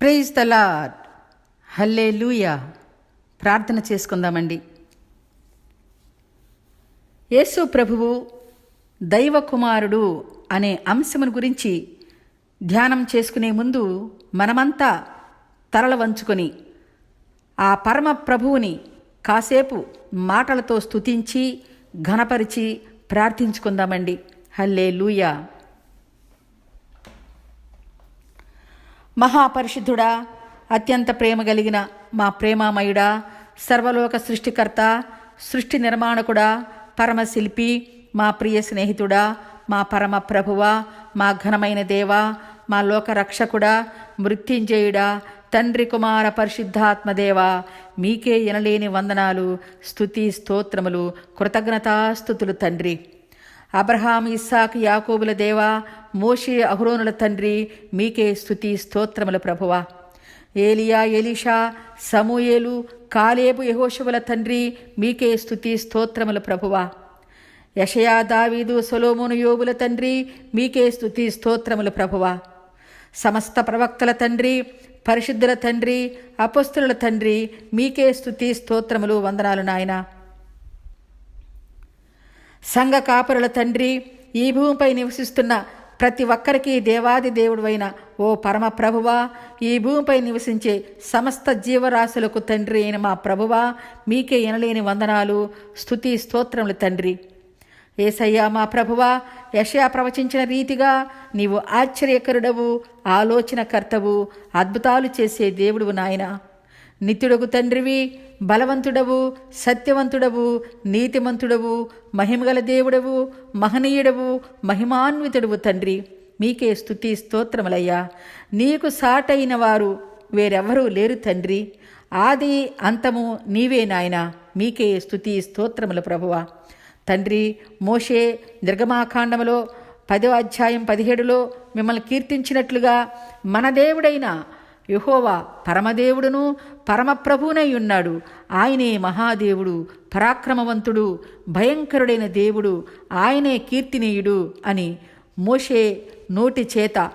Praise the lord హల్లే లూయా ప్రార్థన చేసుకుందామండి. యేసు ప్రభువు దైవ కుమారుడు అనే అంశమును గురించి ధ్యానం చేసుకునే ముందు మనమంతా తరల వంచుకొని ఆ పరమ ప్రభువుని కాసేపు మాటలతో స్తుతించి ఘనపరిచి ప్రార్థించుకుందామండి. హల్లే లూయా మహాపరిశుద్ధుడా అత్యంత ప్రేమ కలిగిన మా ప్రేమామయుడా సర్వలోక సృష్టికర్త సృష్టి నిర్మాణకుడా పరమశిల్పి మా ప్రియ స్నేహితుడా మా పరమ ప్రభువా మా ఘనమైన దేవా మా లోకరక్షకుడా మృత్యుంజయుడా తండ్రి కుమార పరిశుద్ధాత్మదేవా మీకే ఎనలేని వందనాలు స్థుతి స్తోత్రములు కృతజ్ఞతాస్థుతులు తండ్రి. అబ్రహాం ఇస్సాక్ యాకోబుల దేవా మోషే అహరోనుల తండ్రి మీకే స్థుతి స్తోత్రముల ప్రభువా. ఏలియా ఎలీషా సమూయేలు కాలేబు యహోశువుల తండ్రి మీకే స్థుతి స్తోత్రముల ప్రభువా. యషయా దావీదు సొలోమును యోగుల తండ్రి మీకే స్థుతి స్తోత్రముల ప్రభువా. సమస్త ప్రవక్తల తండ్రి పరిశుద్ధుల తండ్రి అపస్తుల తండ్రి మీకే స్థుతి స్తోత్రములు వందనాలు నాయనా. సంఘ కాపురుల తండ్రి ఈ భూమిపై నివసిస్తున్న ప్రతి ఒక్కరికి దేవాది దేవుడువైన ఓ పరమ ప్రభువా ఈ భూమిపై నివసించే సమస్త జీవరాశులకు తండ్రి అయిన మా ప్రభువా మీకే ఎనలేని వందనాలు స్తుతి స్తోత్రములు తండ్రి. ఏసయ్యా మా ప్రభువా యషయా ప్రవచించిన రీతిగా నీవు ఆశ్చర్యకరుడవు ఆలోచనకర్తవు అద్భుతాలు చేసే దేవుడువు నాయనా. నిత్యుడగు తండ్రివి బలవంతుడవు సత్యవంతుడవు నీతిమంతుడవు మహిమగల దేవుడవు మహనీయుడవు మహిమాన్వితుడవు తండ్రి. మీకే స్థుతి స్తోత్రములయ్యా. నీకు సాటైన వారు వేరెవరూ లేరు తండ్రి. ఆది అంతము నీవే నాయన. మీకే స్థుతి స్తోత్రముల ప్రభువ. తండ్రి మోషే నిర్గమాకాండములో పదో అధ్యాయం పదిహేడులో మిమ్మల్ని కీర్తించినట్లుగా మన దేవుడైన యహోవా పరమదేవుడును పరమప్రభునై ఉన్నాడు ఆయనే మహాదేవుడు పరాక్రమవంతుడు భయంకరుడైన దేవుడు ఆయనే కీర్తినీయుడు అని మోషే నోటి చేత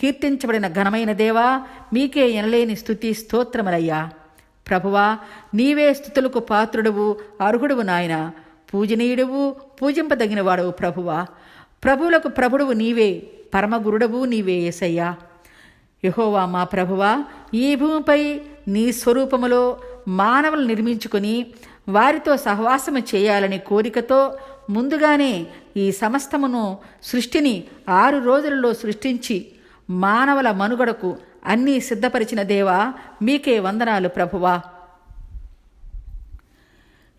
కీర్తించబడిన ఘనమైన దేవా మీకే ఎనలేని స్థుతి స్తోత్రములయ్యా. ప్రభువా నీవే స్థుతులకు పాత్రుడవు అర్హుడువు నాయన. పూజనీయుడవు పూజింపదగినవాడవు ప్రభువా. ప్రభువులకు ప్రభుడువు నీవే పరమగురుడవు నీవే ఏసయ్యా. యహోవా మా ప్రభువా ఈ భూమిపై నీ స్వరూపములో మానవులు నిర్మించుకొని వారితో సహవాసము చేయాలని కోరికతో ముందుగానే ఈ సమస్తమును సృష్టిని ఆరు రోజులలో సృష్టించి మానవుల మనుగడకు అన్నీ సిద్ధపరిచిన దేవా మీకే వందనాలు ప్రభువా.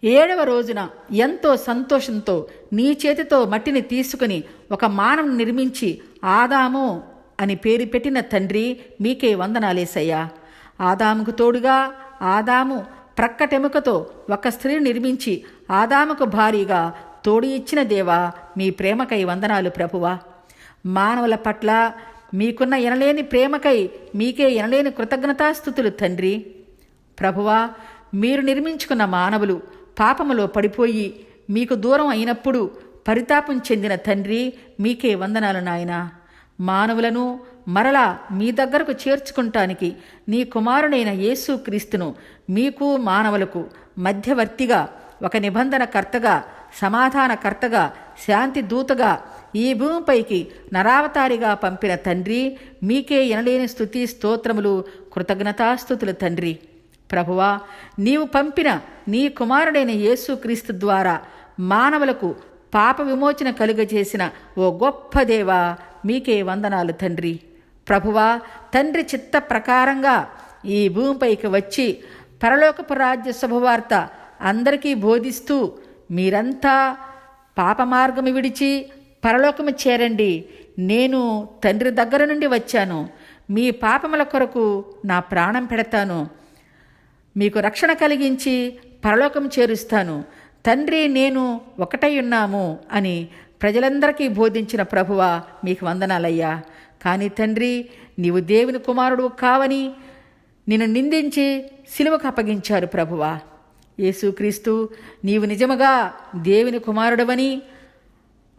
ఏడవ రోజున ఎంతో సంతోషంతో నీ చేతితో మట్టిని తీసుకుని ఒక మానవుని నిర్మించి ఆదాము అని పేరు పెట్టిన తండ్రి మీకే వందనాలేసయ్యా. ఆదాముకు తోడుగా ఆదాము ప్రక్కటెముకతో ఒక స్త్రీని నిర్మించి ఆదాముకు భారీగా తోడు ఇచ్చిన దేవా మీ ప్రేమకై వందనాలు ప్రభువా. మానవుల పట్ల మీకున్న ఎనలేని ప్రేమకై మీకే ఎనలేని కృతజ్ఞతాస్థుతులు తండ్రి. ప్రభువా మీరు నిర్మించుకున్న మానవులు పాపములో పడిపోయి మీకు దూరం అయినప్పుడు పరితాపం చెందిన తండ్రి మీకే వందనాలు నాయనా. మానవులను మరలా మీ దగ్గరకు చేర్చుకుంటానికి నీ కుమారుడైన యేసుక్రీస్తును మీకు మానవులకు మధ్యవర్తిగా ఒక నిబంధనకర్తగా సమాధానకర్తగా శాంతి దూతగా ఈ భూమిపైకి నరావతారిగా పంపిన తండ్రి మీకే ఎనలేని స్థుతి స్తోత్రములు కృతజ్ఞతాస్థుతులు తండ్రి. ప్రభువా నీవు పంపిన నీ కుమారుడైన యేసుక్రీస్తు ద్వారా మానవులకు పాప విమోచన కలుగజేసిన ఓ గొప్ప దేవా మీకే వందనాలు తండ్రి. ప్రభువా తండ్రి చిత్త ప్రకారంగా ఈ భూమిపైకి వచ్చి పరలోకపు రాజ్య శుభవార్త అందరికీ బోధిస్తూ మీరంతా పాపమార్గము విడిచి పరలోకము చేరండి. నేను తండ్రి దగ్గర నుండి వచ్చాను. మీ పాపముల కొరకు నా ప్రాణం పెడతాను. మీకు రక్షణ కలిగించి పరలోకం చేరుస్తాను. తండ్రి నేను ఒకటై ఉన్నాము అని ప్రజలందరికీ బోధించిన ప్రభువా మీకు వందనాలయ్యా. కానీ తండ్రి నీవు దేవుని కుమారుడు కావని నిన్ను నిందించి సిలువకు అప్పగించారు ప్రభువా. యేసుక్రీస్తు నీవు నిజముగా దేవుని కుమారుడవని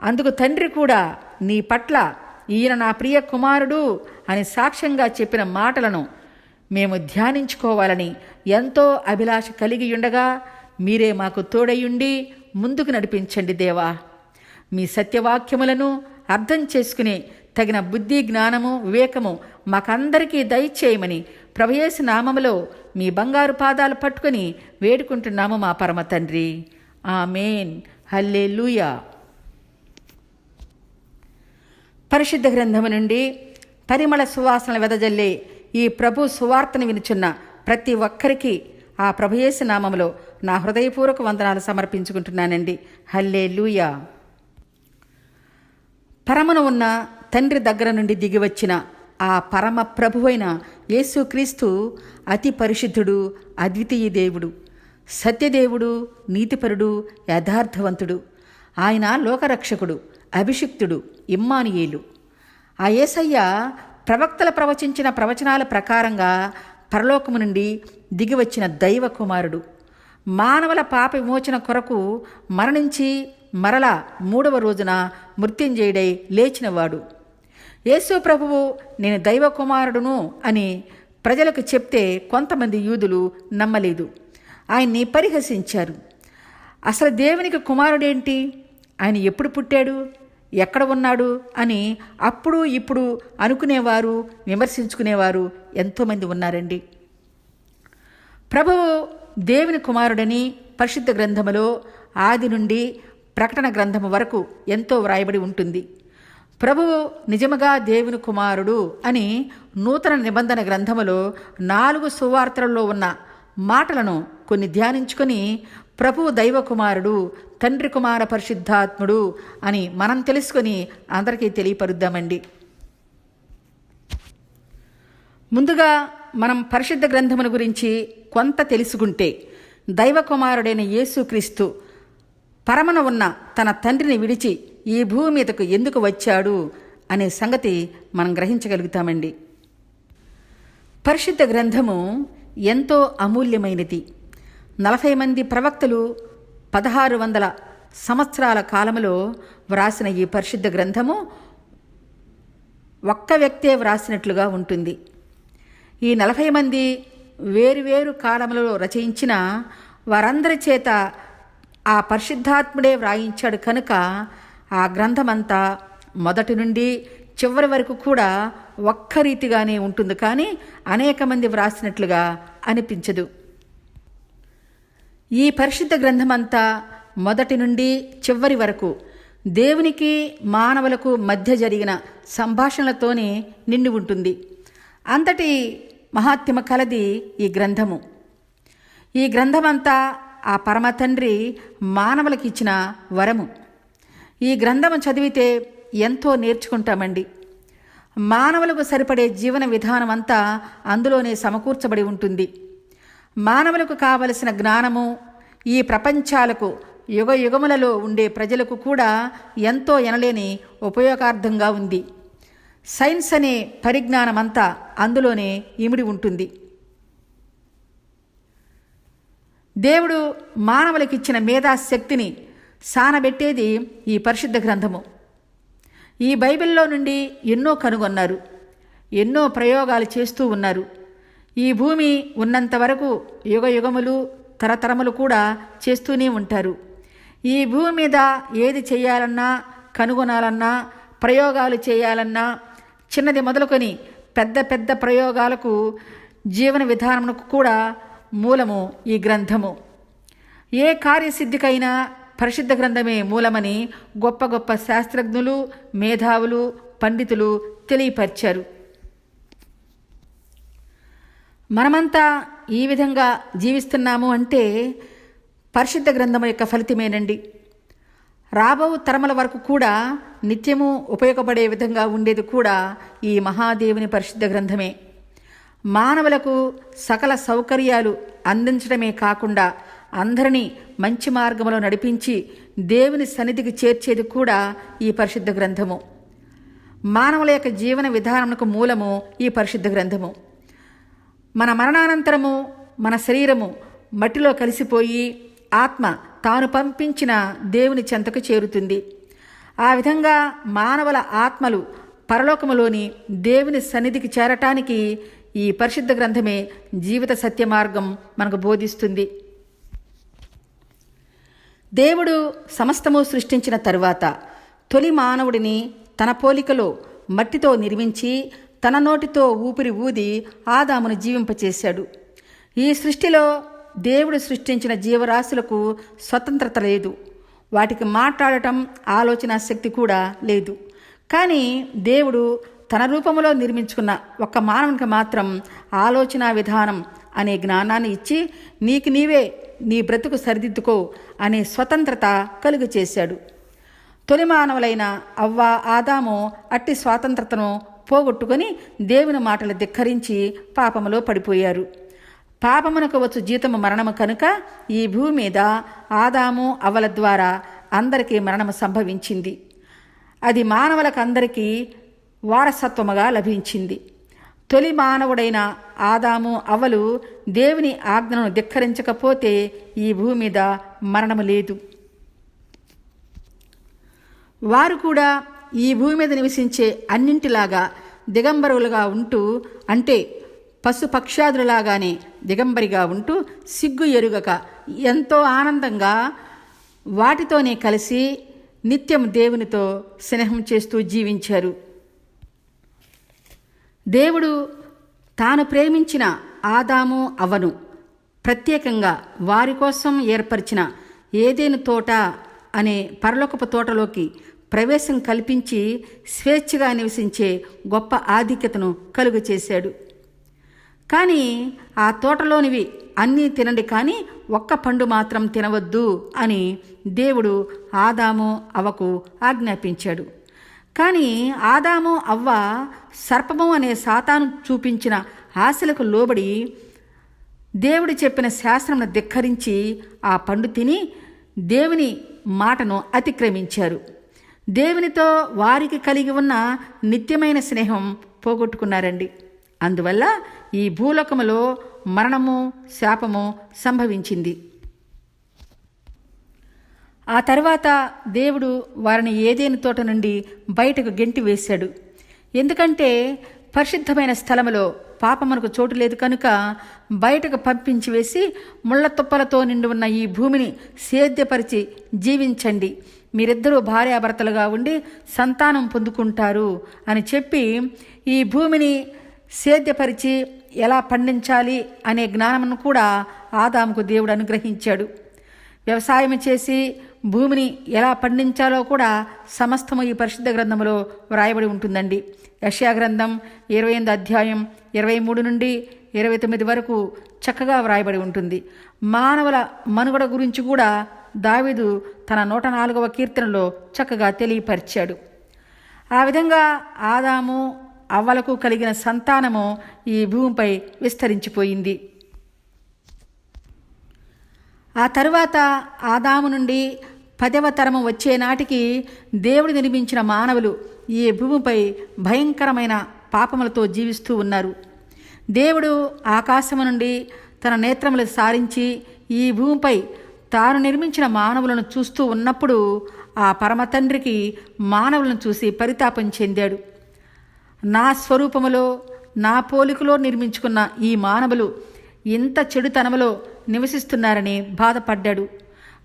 అందుకు తండ్రి కూడా నీ పట్ల ఈయన నా ప్రియ కుమారుడు అని సాక్ష్యంగా చెప్పిన మాటలను మేము ధ్యానించుకోవాలని ఎంతో అభిలాష కలిగి ఉండగా మీరే మాకు తోడయుండి ముందుకు నడిపించండి దేవా. మీ సత్యవాక్యములను అర్థం చేసుకునే తగిన బుద్ధి జ్ఞానము వివేకము మాకందరికీ దయచేయమని ప్రభయేసు నామములో మీ బంగారు పాదాలు పట్టుకొని వేడుకుంటున్నాము మా పరమ తండ్రి. ఆమెన్. హల్లే పరిశుద్ధ గ్రంథము నుండి పరిమళ సువాసన వెదజల్లే ఈ ప్రభు సువార్తను వినుచున్న ప్రతి ఒక్కరికి ఆ ప్రభుయేసు నామములో నా హృదయపూర్వక వందనాలు సమర్పించుకుంటున్నానండి. హల్లే లూయా పరమన ఉన్న తండ్రి దగ్గర నుండి దిగివచ్చిన ఆ పరమ ప్రభువైన యేసుక్రీస్తు అతి పరిశుద్ధుడు అద్వితీయ దేవుడు సత్యదేవుడు నీతిపరుడు యథార్థవంతుడు. ఆయన లోకరక్షకుడు అభిషిక్తుడు ఇమ్మానియేలు. ఆ యేసయ్య ప్రవక్తల ప్రవచించిన ప్రవచనాల ప్రకారంగా పరలోకము నుండి దిగివచ్చిన దైవ కుమారుడు మానవుల పాప విమోచన కొరకు మరణించి మరలా మూడవ రోజున మృత్యుంజయుడై లేచినవాడు. యేసు ప్రభువు నేను దైవ కుమారుడును అని ప్రజలకు చెప్తే కొంతమంది యూదులు నమ్మలేదు. ఆయన్ని పరిహసించారు. అసలు దేవునికి కుమారుడేంటి? ఆయన ఎప్పుడు పుట్టాడు? ఎక్కడ ఉన్నాడు? అని అప్పుడు ఇప్పుడు అనుకునేవారు విమర్శించుకునేవారు ఎంతోమంది ఉన్నారండి. ప్రభువు దేవుని కుమారుడని పరిశుద్ధ గ్రంథములో ఆది నుండి ప్రకటన గ్రంథము వరకు ఎంతో వ్రాయబడి ఉంటుంది. ప్రభువు నిజముగా దేవుని కుమారుడు అని నూతన నిబంధన గ్రంథములో నాలుగు సువార్తలలో ఉన్న మాటలను కొన్ని ధ్యానించుకొని ప్రభువు దైవ కుమారుడు తండ్రి కుమార పరిశుద్ధాత్ముడు అని మనం తెలుసుకొని అందరికీ తెలియపరుద్దామండి. ముందుగా మనం పరిశుద్ధ గ్రంథముల గురించి కొంత తెలుసుకుంటే దైవ కుమారుడైన యేసుక్రీస్తు పరమన ఉన్న తన తండ్రిని విడిచి ఈ భూమి మీదకు ఎందుకు వచ్చాడు అనే సంగతి మనం గ్రహించగలుగుతామండి. పరిశుద్ధ గ్రంథము ఎంతో అమూల్యమైనది. నలభై మంది ప్రవక్తలు పదహారు వందల సంవత్సరాల కాలంలో వ్రాసిన ఈ పరిశుద్ధ గ్రంథము ఒక్క వ్యక్తే వ్రాసినట్లుగా ఉంటుంది. ఈ నలభై మంది వేరువేరు కాలంలో రచయించిన వారందరి చేత ఆ పరిశుద్ధాత్ముడే వ్రాయించాడు కనుక ఆ గ్రంథమంతా మొదటి నుండి చివరి వరకు కూడా ఒక్క రీతిగానే ఉంటుంది కానీ అనేక మంది వ్రాసినట్లుగా అనిపించదు. ఈ పరిశుద్ధ గ్రంథమంతా మొదటి నుండి చివరి వరకు దేవునికి మానవులకు మధ్య జరిగిన సంభాషణలతోనే నిండి ఉంటుంది. అంతటి మహాత్మ కలది ఈ గ్రంథము. ఈ గ్రంథమంతా ఆ పరమ తండ్రి మానవులకిచ్చిన వరము. ఈ గ్రంథము చదివితే ఎంతో నేర్చుకుంటామండి. మానవులకు సరిపడే జీవన విధానం అంతా అందులోనే సమకూర్చబడి ఉంటుంది. మానవులకు కావలసిన జ్ఞానము ఈ ప్రపంచాలకు యుగ యుగములలో ఉండే ప్రజలకు కూడా ఎంతో ఎనలేని ఉపయోగార్థంగా ఉంది. సైన్స్ అనే పరిజ్ఞానమంతా అందులోనే ఇమిడి ఉంటుంది. దేవుడు మానవులకిచ్చిన మేధాశక్తిని సానబెట్టేది ఈ పరిశుద్ధ గ్రంథము. ఈ బైబిల్లో నుండి ఎన్నో కనుగొన్నారు ఎన్నో ప్రయోగాలు చేస్తూ ఉన్నారు. ఈ భూమి ఉన్నంత వరకు యుగ యుగములు తరతరములు కూడా చేస్తూనే ఉంటారు. ఈ భూమి మీద ఏది చేయాలన్నా కనుగొనాలన్నా ప్రయోగాలు చేయాలన్నా చిన్నది మొదలుకొని పెద్ద పెద్ద ప్రయోగాలకు జీవన విధానమునకు కూడా మూలము ఈ గ్రంథము. ఏ కార్యసిద్ధికైనా పరిశుద్ధ గ్రంథమే మూలమని గొప్ప గొప్ప శాస్త్రజ్ఞులు మేధావులు పండితులు తెలియపరిచారు. మనమంతా ఈ విధంగా జీవిస్తున్నాము అంటే పరిశుద్ధ గ్రంథం యొక్క ఫలితమేనండి. రాబో తరముల వరకు కూడా నిత్యము ఉపయోగపడే విధంగా ఉండేది కూడా ఈ మహాదేవుని పరిశుద్ధ గ్రంథమే. మానవులకు సకల సౌకర్యాలు అందించడమే కాకుండా అందరినీ మంచి మార్గంలో నడిపించి దేవుని సన్నిధికి చేర్చేది కూడా ఈ పరిశుద్ధ గ్రంథము. మానవుల యొక్క జీవన విధానమునకు మూలము ఈ పరిశుద్ధ గ్రంథము. మన మరణానంతరము మన శరీరము మట్టిలో కలిసిపోయి ఆత్మ తాను పంపించిన దేవుని చెంతకు చేరుతుంది. ఆ విధంగా మానవుల ఆత్మలు పరలోకములోని దేవుని సన్నిధికి చేరటానికి ఈ పరిశుద్ధ గ్రంథమే జీవిత సత్య మార్గం మనకు బోధిస్తుంది. దేవుడు సమస్తము సృష్టించిన తరువాత తొలి మానవుడిని తన పోలికలో మట్టితో నిర్మించి తన నోటితో ఊపిరి ఊది ఆదామును జీవింపచేశాడు. ఈ సృష్టిలో దేవుడు సృష్టించిన జీవరాశులకు స్వతంత్రత లేదు. వాటికి మాట్లాడటం ఆలోచన శక్తి కూడా లేదు. కానీ దేవుడు తన రూపంలో నిర్మించుకున్న ఒక్క మానవునికి మాత్రం ఆలోచన విధానం అనే జ్ఞానాన్ని ఇచ్చి నీకు నీవే నీ బ్రతుకు సరిదిద్దుకో అనే స్వతంత్రత కలుగు చేశాడు. తొలి మానవులైన అవ్వ ఆదాము అట్టి స్వాతంత్రతను పోగొట్టుకొని దేవుని మాటలు ధిక్కరించి పాపములో పడిపోయారు. పాపమునకు వచ్చు జీతము మరణము కనుక ఈ భూమి మీద ఆదాము అవ్వల ద్వారా అందరికీ మరణము సంభవించింది. అది మానవులకు అందరికీ వారసత్వముగా లభించింది. తొలి మానవుడైన ఆదాము అవలు దేవుని ఆజ్ఞను ధిక్కరించకపోతే ఈ భూమి మీద మరణము లేదు. వారు కూడా ఈ భూమి మీద నివసించే అన్నింటిలాగా దిగంబరులుగా ఉంటూ అంటే పశుపక్షాదులలాగానే దిగంబరిగా ఉంటూ సిగ్గు ఎరుగక ఎంతో ఆనందంగా వాటితోనే కలిసి నిత్యం దేవునితో స్నేహం చేస్తూ జీవించారు. దేవుడు తాను ప్రేమించిన ఆదాము అవను. ప్రత్యేకంగా వారి కోసం ఏర్పరిచిన ఏదేను తోట అనే పరలోకపు తోటలోకి ప్రవేశం కల్పించి స్వేచ్ఛగా నివసించే గొప్ప ఆధిక్యతను కలుగు చేశాడు కానీ ఆ తోటలోనివి అన్నీ తినండి కానీ ఒక్క పండు మాత్రం తినవద్దు అని దేవుడు ఆదాము అవకు ఆజ్ఞాపించాడు. కానీ ఆదాము అవ్వ సర్పము అనే సాతాను చూపించిన ఆశలకు లోబడి దేవుడు చెప్పిన శాస్త్రంను ధిక్కరించి ఆ పండు తిని దేవుని మాటను అతిక్రమించారు. దేవునితో వారికి కలిగి ఉన్న నిత్యమైన స్నేహం పోగొట్టుకున్నారండి. అందువల్ల ఈ భూలోకములో మరణము శాపము సంభవించింది. ఆ తర్వాత దేవుడు వారిని ఏదేని తోట నుండి బయటకు గెంటి వేశాడు. ఎందుకంటే పరిశుద్ధమైన స్థలములో పాపమునకు చోటు లేదు కనుక బయటకు పంపించి వేసి ముళ్ళ తుప్పలతో నిండి ఉన్న ఈ భూమిని సేద్యపరిచి జీవించండి. మీరిద్దరూ భార్యాభర్తలుగా ఉండి సంతానం పొందుకుంటారు అని చెప్పి ఈ భూమిని సేద్యపరిచి ఎలా పండించాలి అనే జ్ఞానమును కూడా ఆదాముకు దేవుడు అనుగ్రహించాడు. వ్యవసాయం చేసి భూమిని ఎలా పండించాలో కూడా సమస్తము ఈ పరిశుద్ధ గ్రంథంలో వ్రాయబడి ఉంటుందండి. యష్యా గ్రంథం ఇరవై ఎనిమిది అధ్యాయం ఇరవై మూడు నుండి ఇరవై తొమ్మిది వరకు చక్కగా వ్రాయబడి ఉంటుంది. మానవుల మనుగడ గురించి కూడా దావిదు తన నూట నాలుగవ కీర్తనలో చక్కగా తెలియపరిచాడు. ఆ విధంగా ఆదాము అవ్వలకు కలిగిన సంతానము ఈ భూమిపై విస్తరించిపోయింది. ఆ తరువాత ఆదాము నుండి పదవ తరము వచ్చే నాటికి దేవుడు నిర్మించిన మానవులు ఈ భూమిపై భయంకరమైన పాపములతో జీవిస్తూ ఉన్నారు. దేవుడు ఆకాశము నుండి తన నేత్రములు సారించి ఈ భూమిపై తాను నిర్మించిన మానవులను చూస్తూ ఉన్నప్పుడు ఆ పరమతండ్రికి మానవులను చూసి పరితాపం చెందాడు. నా స్వరూపములో నా పోలికలో నిర్మించుకున్న ఈ మానవులు ఇంత చెడుతనములో నివసిస్తున్నారని బాధపడ్డాడు.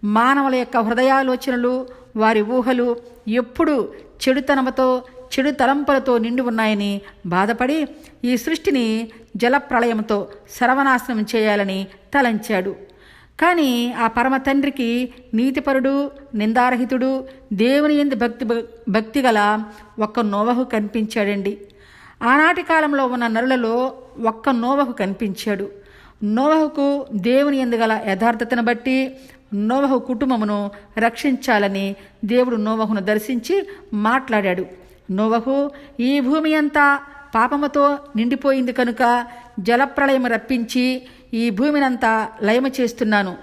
మానవుల యొక్క హృదయాలోచనలు వారి ఊహలు ఎప్పుడూ చెడుతనముతో చెడు తలంపులతో నిండి ఉన్నాయని బాధపడి ఈ సృష్టిని జలప్రళయంతో సర్వనాశనం చేయాలని తలంచాడు. కానీ ఆ పరమ తండ్రికి నీతిపరుడు నిందారహితుడు దేవుని ఎందు భక్తి భక్తి గల ఒక్క నోవహు కనిపించాడండి. ఆనాటి కాలంలో ఉన్న నరులలో ఒక్క నోవహు కనిపించాడు. నోవహుకు దేవుని ఎందుగల యథార్థతను బట్టి నోవహు కుటుంబమును రక్షించాలని దేవుడు నోవహును దర్శించి మాట్లాడాడు. నోవహు ఈ భూమి అంతా పాపముతో నిండిపోయింది కనుక జలప్రళయం రప్పించి ఈ భూమినంతా లయమ చేస్తున్నాను.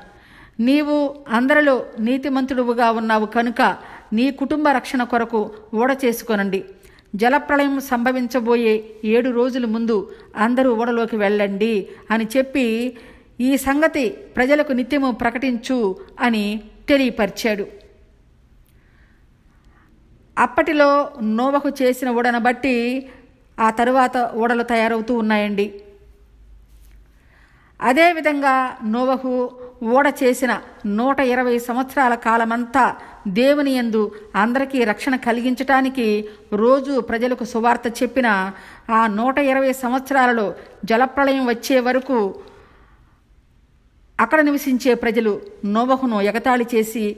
నీవు అందరిలో నీతిమంతుడువుగా ఉన్నావు కనుక నీ కుటుంబ రక్షణ కొరకు ఓడ చేసుకొనండి. జలప్రళయం సంభవించబోయే ఏడు రోజుల ముందు అందరూ ఓడలోకి వెళ్ళండి అని చెప్పి ఈ సంగతి ప్రజలకు నిత్యము ప్రకటించు అని తెలియపరిచాడు. అప్పటిలో నోవకు చేసిన ఓడను బట్టి ఆ తరువాత ఓడలు తయారవుతూ ఉన్నాయండి. అదేవిధంగా నోవహు ఓడ చేసిన నూట ఇరవై సంవత్సరాల కాలమంతా దేవుని యందు అందరికీ రక్షణ కలిగించటానికి రోజు ప్రజలకు సువార్త చెప్పిన ఆ నూట ఇరవై సంవత్సరాలలో జలప్రళయం వచ్చే వరకు అక్కడ నివసించే ప్రజలు నోవహును ఎగతాళి చేసి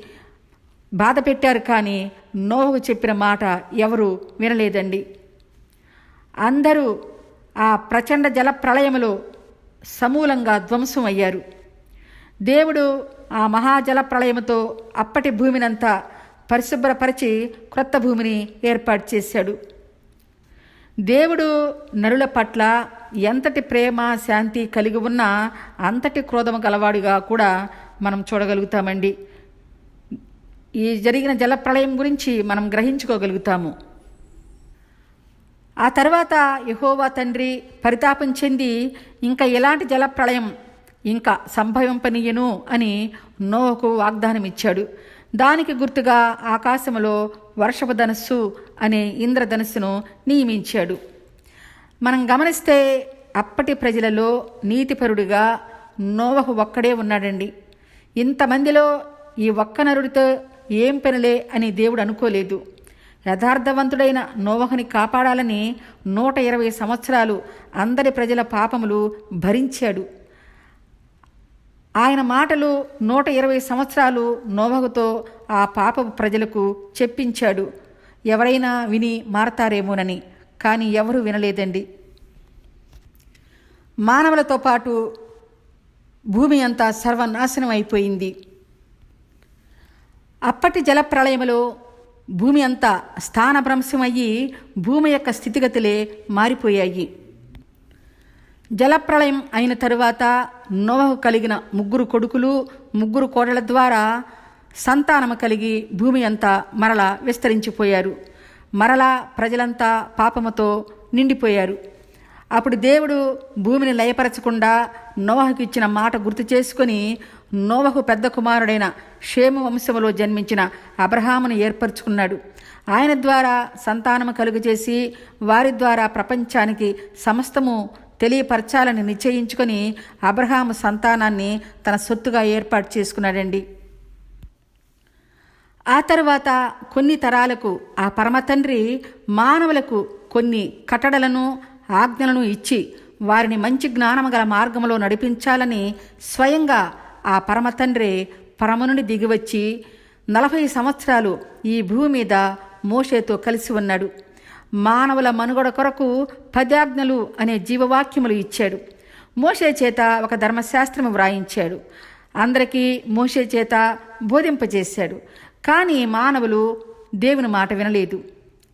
బాధ పెట్టారు కానీ నోవహు చెప్పిన మాట ఎవరు వినలేదండి. అందరూ ఆ ప్రచండ జల ప్రళయములో సమూలంగా ధ్వంసం అయ్యారు. దేవుడు ఆ మహాజల ప్రళయముతో అప్పటి భూమినంతా పరిశుభ్రపరిచి క్రొత్త భూమిని ఏర్పాటు చేశాడు. దేవుడు నరుల పట్ల ఎంతటి ప్రేమ శాంతి కలిగి ఉన్నా అంతటి క్రోధము గలవాడిగా కూడా మనం చూడగలుగుతామండి. ఈ జరిగిన జలప్రళయం గురించి మనం గ్రహించుకోగలుగుతాము. ఆ తర్వాత యహోవా తండ్రి పరితాపం చెంది ఇంకా ఎలాంటి జలప్రళయం ఇంకా సంభవింపనీయను అని నోహకు వాగ్దానం ఇచ్చాడు దానికి గుర్తుగా ఆకాశములో వర్షపు ధనస్సు అనే ఇంద్రధనస్సును నియమించాడు. మనం గమనిస్తే అప్పటి ప్రజలలో నీతిపరుడిగా నోవహు ఒక్కడే ఉన్నాడండి. ఇంతమందిలో ఈ ఒక్క నరుడితో ఏం పనిలే అని దేవుడు అనుకోలేదు. యథార్థవంతుడైన నోవహుని కాపాడాలని నూట ఇరవై సంవత్సరాలు అందరి ప్రజల పాపములు భరించాడు. ఆయన మాటలు నూట ఇరవై సంవత్సరాలు నోవగుతో ఆ పాప ప్రజలకు చెప్పించాడు. ఎవరైనా విని మారతారేమోనని కానీ ఎవరు వినలేదండి. మానవులతో పాటు భూమి అంతా సర్వనాశనం అయిపోయింది. అప్పటి జలప్రళయములో భూమి అంతా స్థానభ్రంశమయ్యి భూమి యొక్క స్థితిగతులే మారిపోయాయి. జలప్రళయం అయిన తరువాత నోవహు కలిగిన ముగ్గురు కొడుకులు ముగ్గురు కోడల ద్వారా సంతానము కలిగి భూమి అంతా మరలా విస్తరించిపోయారు. మరలా ప్రజలంతా పాపముతో నిండిపోయారు. అప్పుడు దేవుడు భూమిని లయపరచకుండా నోవహకు ఇచ్చిన మాట గుర్తు చేసుకొని నోవహు పెద్ద కుమారుడైన క్షేమ వంశములో జన్మించిన అబ్రహామును ఏర్పరచుకున్నాడు. ఆయన ద్వారా సంతానము కలుగజేసి వారి ద్వారా ప్రపంచానికి సమస్తము తెలియపరచాలని నిశ్చయించుకొని అబ్రహాము సంతానాన్ని తన సొత్తుగా ఏర్పాటు చేసుకున్నాడండి. ఆ తర్వాత కొన్ని తరాలకు ఆ పరమతండ్రి మానవులకు కొన్ని కట్టడలను ఆజ్ఞలను ఇచ్చి వారిని మంచి జ్ఞానము గల మార్గంలో నడిపించాలని స్వయంగా ఆ పరమతండ్రి పరమ నుండి దిగివచ్చి నలభై సంవత్సరాలు ఈ భూమి మీద మోషేతో కలిసి ఉన్నాడు. మానవుల మనుగడ కొరకు పదాజ్ఞలు అనే జీవవాక్యములు ఇచ్చాడు. మోషే చేత ఒక ధర్మశాస్త్రము వ్రాయించాడు. అందరికీ మోషే చేత బోధింపజేశాడు. కానీ మానవులు దేవుని మాట వినలేదు.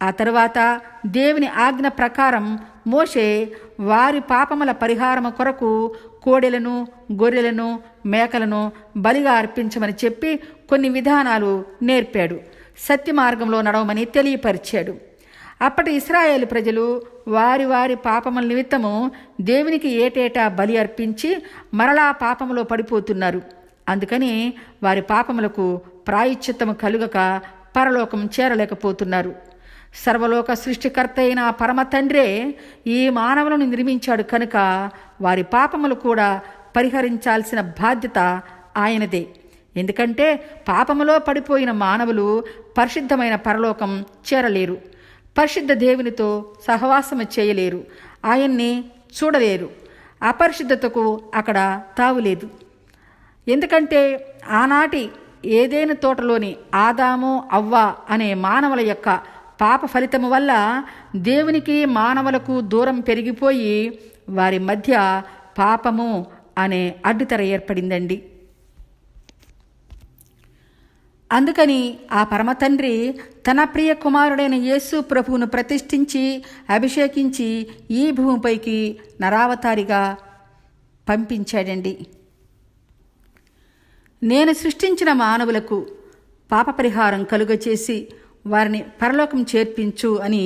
ఆ తరువాత దేవుని ఆజ్ఞ ప్రకారం మోషే వారి పాపముల పరిహారము కొరకు కోడెలను గొర్రెలను మేకలను బలిగా అర్పించమని చెప్పి కొన్ని విధానాలు నేర్పాడు. సత్య మార్గంలో నడవమని తెలియపరిచాడు. అప్పటి ఇస్రాయేల్ ప్రజలు వారి వారి పాపముల నిమిత్తము దేవునికి ఏటేటా బలి అర్పించి మరలా పాపములో పడిపోతున్నారు. అందుకని వారి పాపములకు ప్రాయశ్చిత్తము కలుగక పరలోకం చేరలేకపోతున్నారు. సర్వలోక సృష్టికర్త అయిన పరమతండ్రే పరమ తండ్రే ఈ మానవులను నిర్మించాడు కనుక వారి పాపములు కూడా పరిహరించాల్సిన బాధ్యత ఆయనదే. ఎందుకంటే పాపములో పడిపోయిన మానవులు పరిశుద్ధమైన పరలోకం చేరలేరు. పరిశుద్ధ దేవునితో సహవాసము చేయలేరు. ఆయన్ని చూడలేరు. అపరిశుద్ధతకు అక్కడ తావులేదు ఎందుకంటే ఆనాటి ఏదేని తోటలోని ఆదాము అవ్వ అనే మానవుల యొక్క పాప ఫలితము వల్ల దేవునికి మానవులకు దూరం పెరిగిపోయి వారి మధ్య పాపము అనే అడ్డుతెర ఏర్పడిందండి. అందుకని ఆ పరమతండ్రి తన ప్రియ కుమారుడైన యేసు ప్రభువును ప్రతిష్ఠించి అభిషేకించి ఈ భూమిపైకి నరావతారిగా పంపించాడండి. నేను సృష్టించిన మానవులకు పాప పరిహారం కలుగచేసి వారిని పరలోకం చేర్పించు అని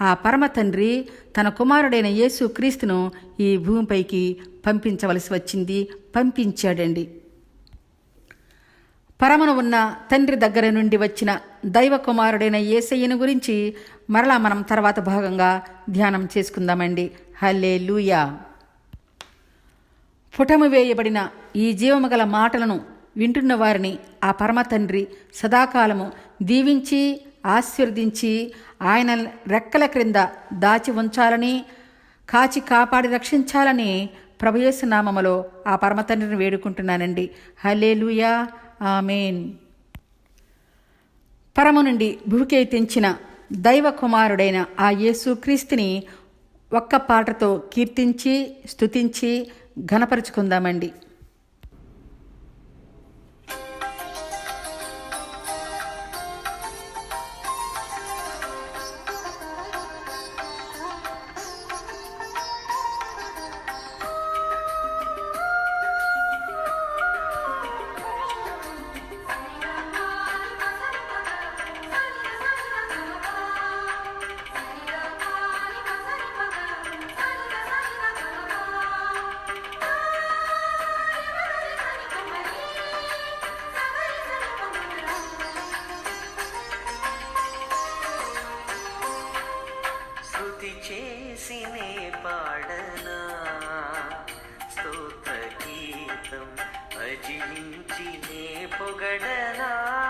ఆ పరమ తండ్రి తన కుమారుడైన యేసు క్రీస్తును ఈ భూమిపైకి పంపించవలసి వచ్చింది పంపించాడండి. పరమను ఉన్న తండ్రి దగ్గర నుండి వచ్చిన దైవ కుమారుడైన ఏసయ్యను గురించి మరలా మనం తర్వాత భాగంగా ధ్యానం చేసుకుందామండి. హలే లూయా పుటము వేయబడిన ఈ జీవము గల మాటలను వింటున్న వారిని ఆ పరమ తండ్రి సదాకాలము దీవించి ఆశీర్వదించి ఆయన రెక్కల క్రింద దాచి ఉంచాలని కాచి కాపాడి రక్షించాలని ప్రభుయేసు నామములో ఆ పరమతండ్రిని వేడుకుంటున్నానండి. హలే లూయా ఆమెన్. పరము నుండి భూకే తెంచిన దైవ కుమారుడైన ఆ యేసుక్రీస్తుని ఒక్క పాటతో కీర్తించి స్తుతించి ఘనపరుచుకుందామండి. புகழலாம்.